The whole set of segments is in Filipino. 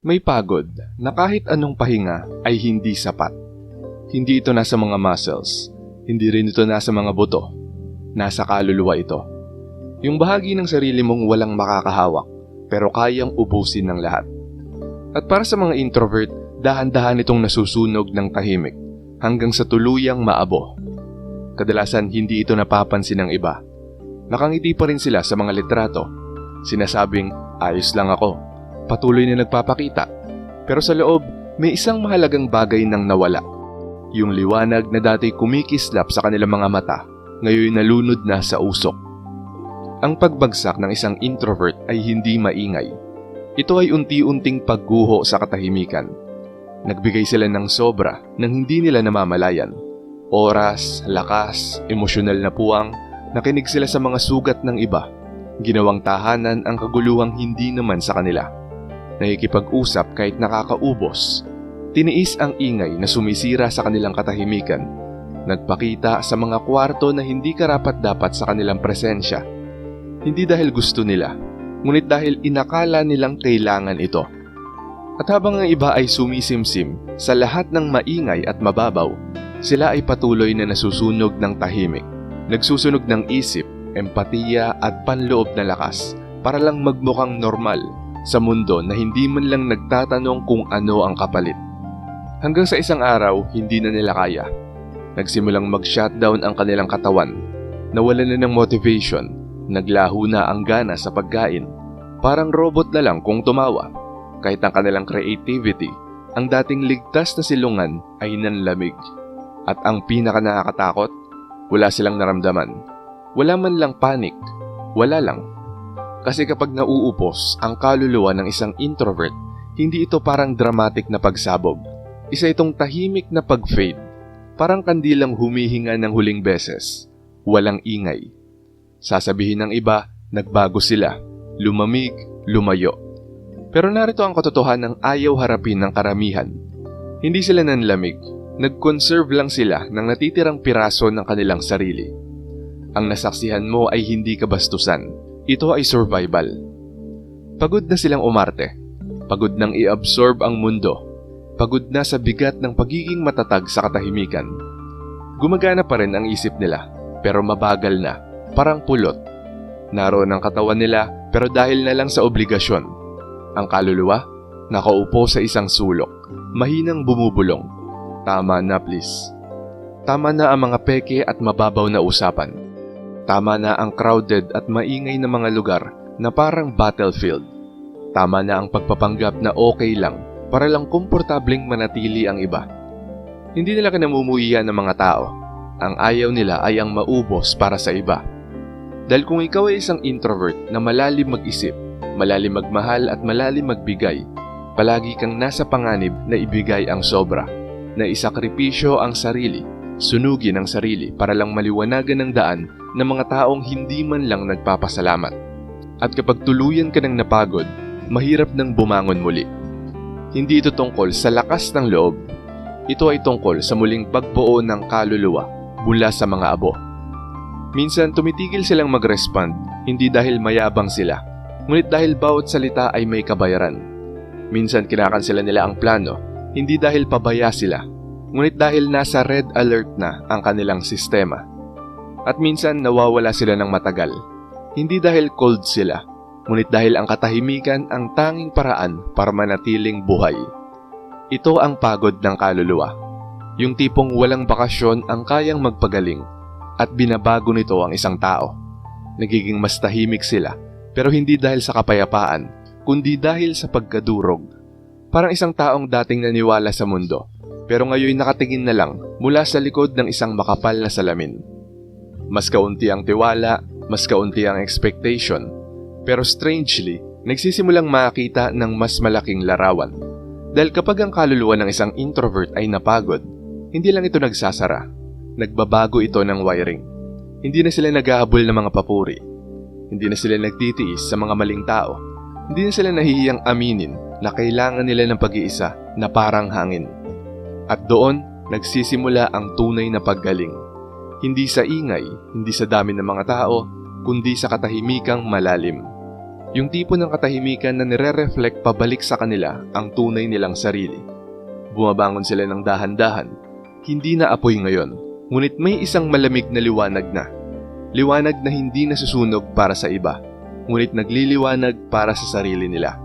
May pagod na kahit anong pahinga ay hindi sapat. Hindi ito nasa mga muscles, hindi rin ito nasa mga buto. Nasa kaluluwa ito. Yung bahagi ng sarili mong walang makakahawak pero kayang ubusin ng lahat. At para sa mga introvert, dahan-dahan itong nasusunog ng tahimik hanggang sa tuluyang maabo. Kadalasan hindi ito napapansin ng iba. Nakangiti pa rin sila sa mga litrato. Sinasabing, ayos lang ako. Patuloy na nagpapakita. Pero sa loob, may isang mahalagang bagay nang nawala. Yung liwanag na dati kumikislap sa kanilang mga mata, ngayon nalunod na sa usok. Ang pagbagsak ng isang introvert ay hindi maingay. Ito ay unti-unting pagguho sa katahimikan. Nagbigay sila ng sobra nang hindi nila namamalayan. Oras, lakas, emosyonal na puwang, nakinig sila sa mga sugat ng iba. Ginawang tahanan ang kaguluhang hindi naman sa kanila. Nakikipag-usap kahit nakakaubos. Tiniis ang ingay na sumisira sa kanilang katahimikan. Nagpakita sa mga kwarto na hindi karapat-dapat sa kanilang presensya. Hindi dahil gusto nila, ngunit dahil inakala nilang kailangan ito. At habang ang iba ay sumisimsim sa lahat ng maingay at mababaw, sila ay patuloy na nasusunog ng tahimik, nagsusunog ng isip, empatiya at panloob na lakas para lang magmukhang normal sa mundo na hindi man lang nagtatanong kung ano ang kapalit. Hanggang sa isang araw, hindi na nila kaya. Nagsimulang mag-shutdown ang kanilang katawan. Nawalan na ng motivation, naglaho na ang gana sa pagkain. Parang robot na lang kung tumawa. Kahit ang kanilang creativity, ang dating ligtas na silungan ay nanlamig. At ang pinaka nakakatakot, wala silang naramdaman. Wala man lang panic. Wala lang. Kasi kapag nauupos ang kaluluwa ng isang introvert, hindi ito parang dramatic na pagsabog. Isa itong tahimik na pag-fade. Parang kandilang humihinga ng huling beses. Walang ingay. Sasabihin ng iba, nagbago sila. Lumamig, lumayo. Pero narito ang katotohanan ng ayaw harapin ng karamihan. Hindi sila nanlamig, nag-conserve lang sila ng natitirang piraso ng kanilang sarili. Ang nasaksihan mo ay hindi kabastusan. Ito ay survival. Pagod na silang umarte. Pagod nang i-absorb ang mundo. Pagod na sa bigat ng pagiging matatag sa katahimikan. Gumagana pa rin ang isip nila, pero mabagal na, parang pulot. Naroon ang katawan nila, pero dahil na lang sa obligasyon. Ang kaluluwa, nakaupo sa isang sulok, mahinang bumubulong. Tama na please. Tama na ang mga peke at mababaw na usapan. Tama na ang crowded at maingay na mga lugar na parang battlefield. Tama na ang pagpapanggap na okay lang para lang komportabling manatili ang iba. Hindi nila kinamumuhiyan ng mga tao. Ang ayaw nila ay ang maubos para sa iba. Dahil kung ikaw ay isang introvert na malalim mag-isip, malalim magmahal at malalim magbigay, palagi kang nasa panganib na ibigay ang sobra, na isakripisyo ang sarili, sunugin ang sarili para lang maliwanagan ng daan ng mga taong hindi man lang nagpapasalamat. At kapag tuluyan ka ng napagod, mahirap nang bumangon muli. Hindi ito tungkol sa lakas ng loob. Ito ay tungkol sa muling pagbuo ng kaluluwa mula sa mga abo. Minsan tumitigil silang mag-respond, hindi dahil mayabang sila, ngunit dahil bawat salita ay may kabayaran. Minsan kinakansela nila ang plano, hindi dahil pabaya sila, ngunit dahil nasa red alert na ang kanilang sistema. At minsan nawawala sila ng matagal, hindi dahil cold sila, ngunit dahil ang katahimikan ang tanging paraan para manatiling buhay. Ito ang pagod ng kaluluwa. Yung tipong walang bakasyon ang kayang magpagaling at binabago nito ang isang tao. Nagiging mas tahimik sila pero hindi dahil sa kapayapaan kundi dahil sa pagkadurog. Parang isang taong dating naniwala sa mundo pero ngayon nakatingin na lang mula sa likod ng isang makapal na salamin. Mas kaunti ang tiwala, mas kaunti ang expectation, pero strangely, nagsisimulang makita ng mas malaking larawan. Dahil kapag ang kaluluwa ng isang introvert ay napagod, hindi lang ito nagsasara, nagbabago ito ng wiring. Hindi na sila naghahabol ng mga papuri. Hindi na sila nagtitiis sa mga maling tao. Hindi na sila nahihiyang aminin na kailangan nila ng pag-iisa na parang hangin. At doon, nagsisimula ang tunay na paggaling. Hindi sa ingay, hindi sa dami ng mga tao, kundi sa katahimikang malalim. Yung tipo ng katahimikan na nire-reflect pabalik sa kanila ang tunay nilang sarili. Bumabangon sila ng dahan-dahan. Hindi na apoy ngayon, ngunit may isang malamig na liwanag na. Liwanag na hindi nasusunog para sa iba, ngunit nagliliwanag para sa sarili nila.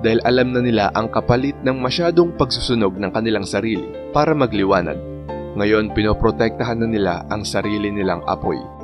Dahil alam na nila ang kapalit ng masyadong pagsusunog ng kanilang sarili para magliwanag. Ngayon pinoprotektahan na nila ang sarili nilang apoy.